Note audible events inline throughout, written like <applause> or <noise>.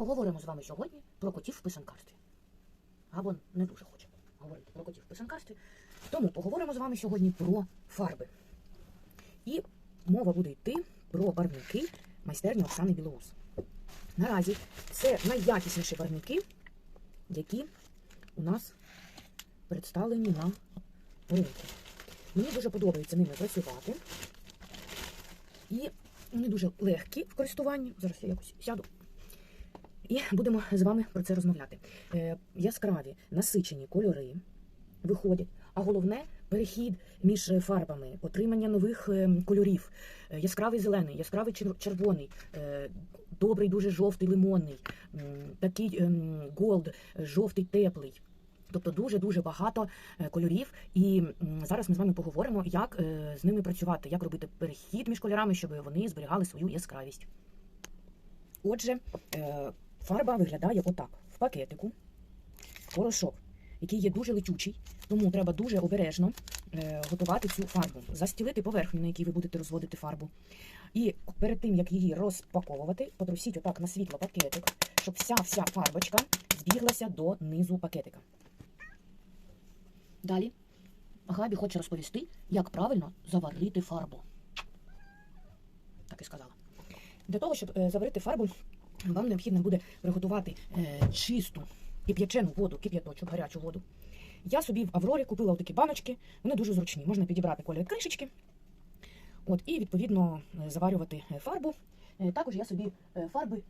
Поговоримо з вами сьогодні про котів в писанкарстві. Або не дуже хочемо говорити про котів в писанкарстві. Тому поговоримо з вами сьогодні про фарби. І мова буде йти про барвники майстерні Оксани Білоус. Наразі це найякісніші барвники, які у нас представлені на ринку. Мені дуже подобається ними працювати. І вони дуже легкі в користуванні. Зараз я якось сяду. І будемо з вами про це розмовляти. Е, яскраві насичені кольори виходять, а головне перехід між фарбами, отримання нових е, кольорів. Е, яскравий зелений, яскравий червоний, добрий, дуже жовтий лимонний, такий ем, голд, жовтий теплий. Тобто дуже дуже багато кольорів, і зараз ми з вами поговоримо, як з ними працювати, як робити перехід між кольорами, щоб вони зберігали свою яскравість. Отже, фарба виглядає отак: в пакетику, порошок, який є дуже летючий, тому треба дуже обережно е, готувати цю фарбу, застілити поверхню, на якій ви будете розводити фарбу. І перед тим, як її розпаковувати, потрусіть отак на світло пакетик, щоб вся вся фарбочка збіглася до низу пакетика. Далі Габі хоче розповісти, як правильно заварити фарбу. Так і сказала. Для того, щоб е, заварити фарбу, вам необхідно буде приготувати е, чисту кип'ячену воду, кип'яточок, гарячу воду. Я собі в Аврорі купила такі баночки, вони дуже зручні. Можна підібрати колір кришечки. От, і відповідно е, заварювати е, фарбу. Е, Також я собі фарби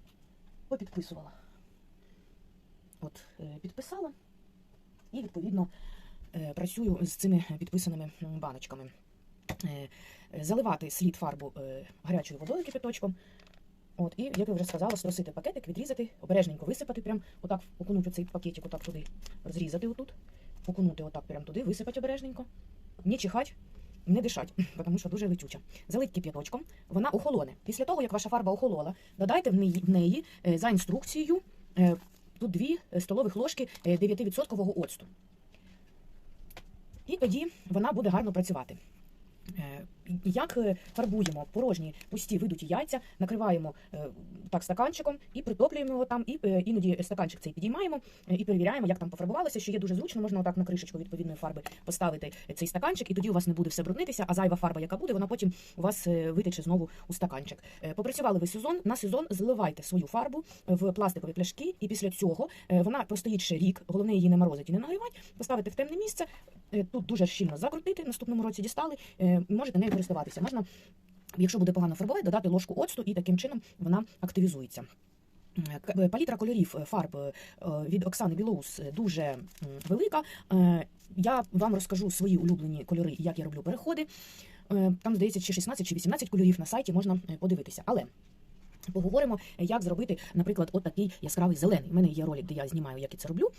попідписувала. От, підписала і відповідно працюю з цими підписаними баночками. Заливати слід фарбу гарячою водою кипяточком. От, і, як я вже сказала, струсити пакетик, відрізати, обережненько висипати, прям отак окунути цей пакетик, отак туди, зрізати отут, окунути отак прям туди, висипати обережненько, не чихать, не дишать, <laughs> тому що дуже летюча. Залить кип'яточком, вона охолоне. Після того, як ваша фарба охолола, додайте в неї, в неї е, за інструкцією е, тут 2 столових ложки е, 9% оцту. І тоді вона буде гарно працювати. Як е, фарбуємо порожні пусті видуті яйця, накриваємо е, так стаканчиком і притоплюємо його там, і е, іноді стаканчик цей підіймаємо і перевіряємо, як там пофарбувалося, що є дуже зручно, можна отак на кришечку відповідної фарби поставити цей стаканчик, і тоді у вас не буде все бруднитися, а зайва фарба, яка буде, вона потім у вас витече знову у стаканчик. Попрацювали ви сезон, на сезон заливайте свою фарбу в пластикові пляшки, і після цього вона простоїть ще рік, головне її не морозити і не нагрівати, поставити в темне місце, тут дуже щільно закрутити, наступному році дістали, е, можете нею користуватися. Можна, якщо буде погано фарбувати, додати ложку оцту, і таким чином вона активізується. Е, Палітра кольорів е, фарб е, від Оксани Білоус е, дуже велика. Е, Я вам розкажу свої улюблені кольори, як я роблю переходи. Е, Там, здається, чи 16 чи 18 кольорів на сайті можна е, подивитися. Але поговоримо, е, як зробити, наприклад, от такий яскравий зелений. У мене є ролик, де я знімаю, як я це роблю.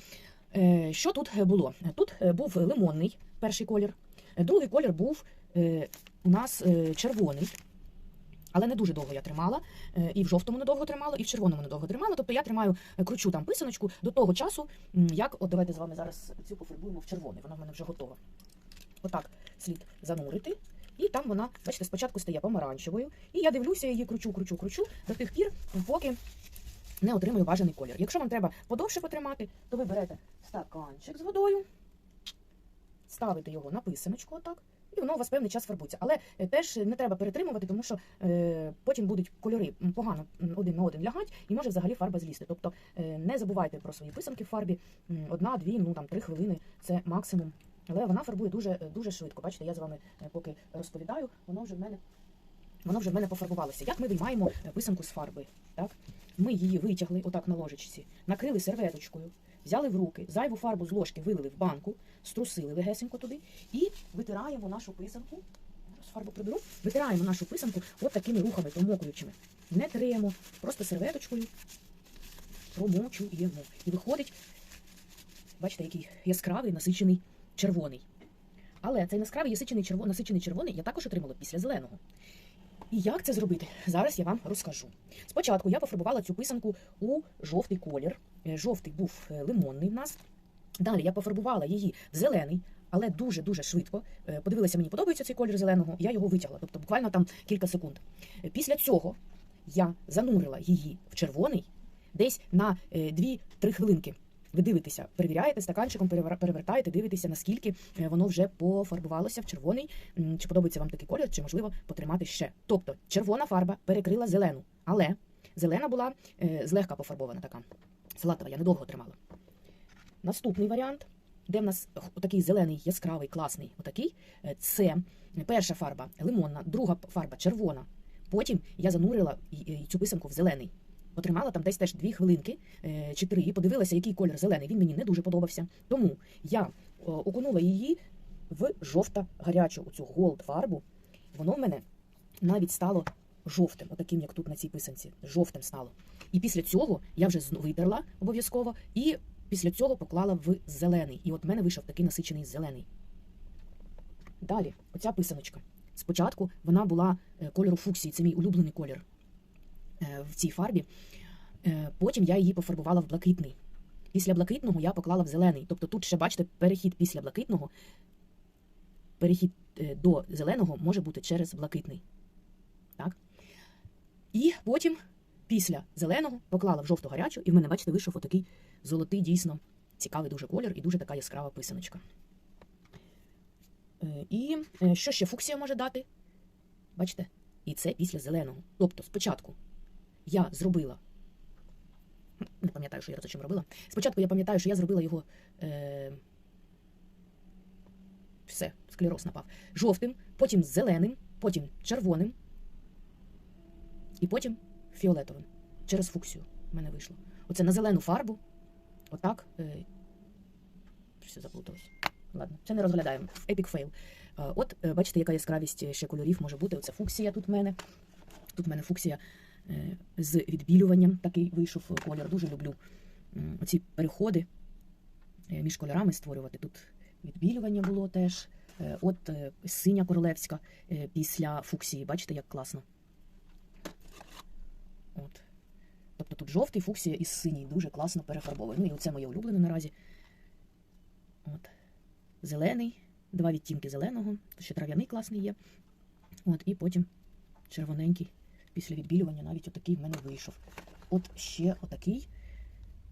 Е, Що тут е, було? Тут е, був лимонний перший колір, другий колір був у нас червоний. Але не дуже довго я тримала. І в жовтому недовго тримала, і в червоному недовго тримала. Тобто я тримаю кручу там писаночку до того часу, як от давайте з вами зараз цю пофарбуємо в червоний. Вона в мене вже готова. Отак слід занурити. І там вона, бачите, спочатку стає помаранчевою. І я дивлюся її, кручу, кручу, кручу до тих пір, поки не отримую бажаний колір. Якщо вам треба подовше потримати, то ви берете стаканчик з водою, ставите його на писаночку отак, і воно у вас певний час фарбується. Але е, теж не треба перетримувати, тому що е, потім будуть кольори погано один на один лягать, і може взагалі фарба злізти. Тобто е, не забувайте про свої писанки в фарбі. Одна, дві, ну там три хвилини це максимум. Але вона фарбує дуже, е, дуже швидко. Бачите, я з вами е, поки розповідаю, воно вже в мене. Воно вже в мене пофарбувалося. Як ми виймаємо писанку з фарби? Так? Ми її витягли отак на ложечці, накрили серветочкою, взяли в руки, зайву фарбу з ложки вилили в банку, струсили легесенько туди і витираємо нашу писанку. Зараз фарбу приберу, витираємо нашу писанку от такими рухами промокуючими. Не тремо, просто серветочкою промочуємо. І виходить, бачите, який яскравий насичений червоний. Але цей яскравий насичений червоний я також отримала після зеленого. І як це зробити? Зараз я вам розкажу. Спочатку я пофарбувала цю писанку у жовтий колір. Е, Жовтий був е, лимонний в нас. Далі я пофарбувала її в зелений, але дуже-дуже швидко. Е, Подивилася, мені подобається цей колір зеленого, я його витягла, тобто буквально там кілька секунд. Після цього я занурила її в червоний, десь на 2-3 хвилинки. Ви дивитеся, перевіряєте стаканчиком, перевер- перевертаєте, дивитеся, наскільки е, воно вже пофарбувалося в червоний, чи подобається вам такий колір, чи можливо потримати ще. Тобто червона фарба перекрила зелену, але зелена була е, злегка пофарбована така. Салатова, я недовго тримала. Наступний варіант, де в нас такий зелений, яскравий, класний, отакий, е, це перша фарба лимонна, друга фарба червона. Потім я занурила цю писанку в зелений. Потримала там десь теж дві хвилинки е, чи три, подивилася, який колір зелений. Він мені не дуже подобався. Тому я о, окунула її в жовта гарячу, оцю голд фарбу. Воно в мене навіть стало жовтим, отаким, як тут на цій писанці. Жовтим стало. І після цього я вже витерла обов'язково, і після цього поклала в зелений. І от в мене вийшов такий насичений зелений. Далі, оця писаночка. Спочатку вона була е, кольору фуксії, це мій улюблений колір е, в цій фарбі. Е, Потім я її пофарбувала в блакитний. Після блакитного я поклала в зелений. Тобто тут ще, бачите, перехід після блакитного, перехід е, до зеленого може бути через блакитний. Так? І потім, після зеленого, поклала в жовту гарячу, і в мене, бачите, вийшов отакий золотий, дійсно цікавий дуже колір і дуже така яскрава писаночка. Е, І е, що ще фуксія може дати? Бачите? І це після зеленого. Тобто, спочатку я зробила. Не пам'ятаю, що я зачем робила. Спочатку я пам'ятаю, що я зробила його. Е... Все, склероз напав. Жовтим, потім зеленим, потім червоним. І потім фіолетовим. Через фуксію в мене вийшло. Оце на зелену фарбу. Отак. Е... Все заплуталось. Ладно, це не розглядаємо. Epic fail. Е, От, е, бачите, яка яскравість ще кольорів може бути. Оце фуксія тут в мене. Тут в мене фуксія е, з відбілюванням такий вийшов колір. Дуже люблю м, оці переходи е, між кольорами створювати. Тут відбілювання було теж. Е, От е, синя королевська е, після фуксії. Бачите, як класно. От. Тобто тут жовтий фуксія із синій дуже класно перефарбовує. Ну і оце моє улюблене наразі. От. Зелений, два відтінки зеленого, ще трав'яний класний є. От, і потім червоненький після відбілювання навіть отакий в мене вийшов. От ще отакий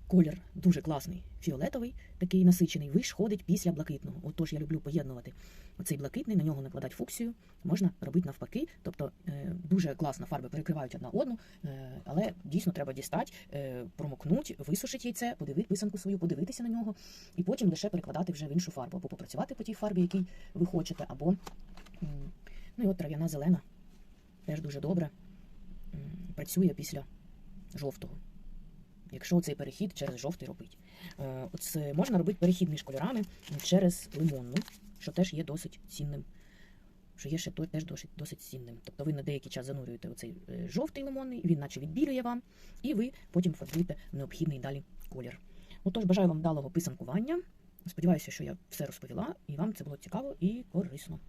колір дуже класний, фіолетовий, такий насичений, виш ходить після блакитного. Отож я люблю поєднувати оцей блакитний, на нього накладати фуксію, можна робити навпаки. Тобто е, дуже класно фарби перекривають одна одну, е, але дійсно треба дістати, е, промокнути, висушити яйце, подивити писанку свою, подивитися на нього, і потім лише перекладати вже в іншу фарбу, або попрацювати по тій фарбі, якій ви хочете, або ну і от трав'яна зелена теж дуже добре працює після жовтого. Якщо цей перехід через жовтий робить. Е, Оце можна робити перехід між кольорами через лимонну, що теж є досить цінним. Що є ще то- теж досить, досить цінним. Тобто ви на деякий час занурюєте оцей е, жовтий лимонний, він наче відбілює вам, і ви потім фарбуєте необхідний далі колір. Отож, бажаю вам вдалого писанкування. Сподіваюся, що я все розповіла, і вам це було цікаво і корисно.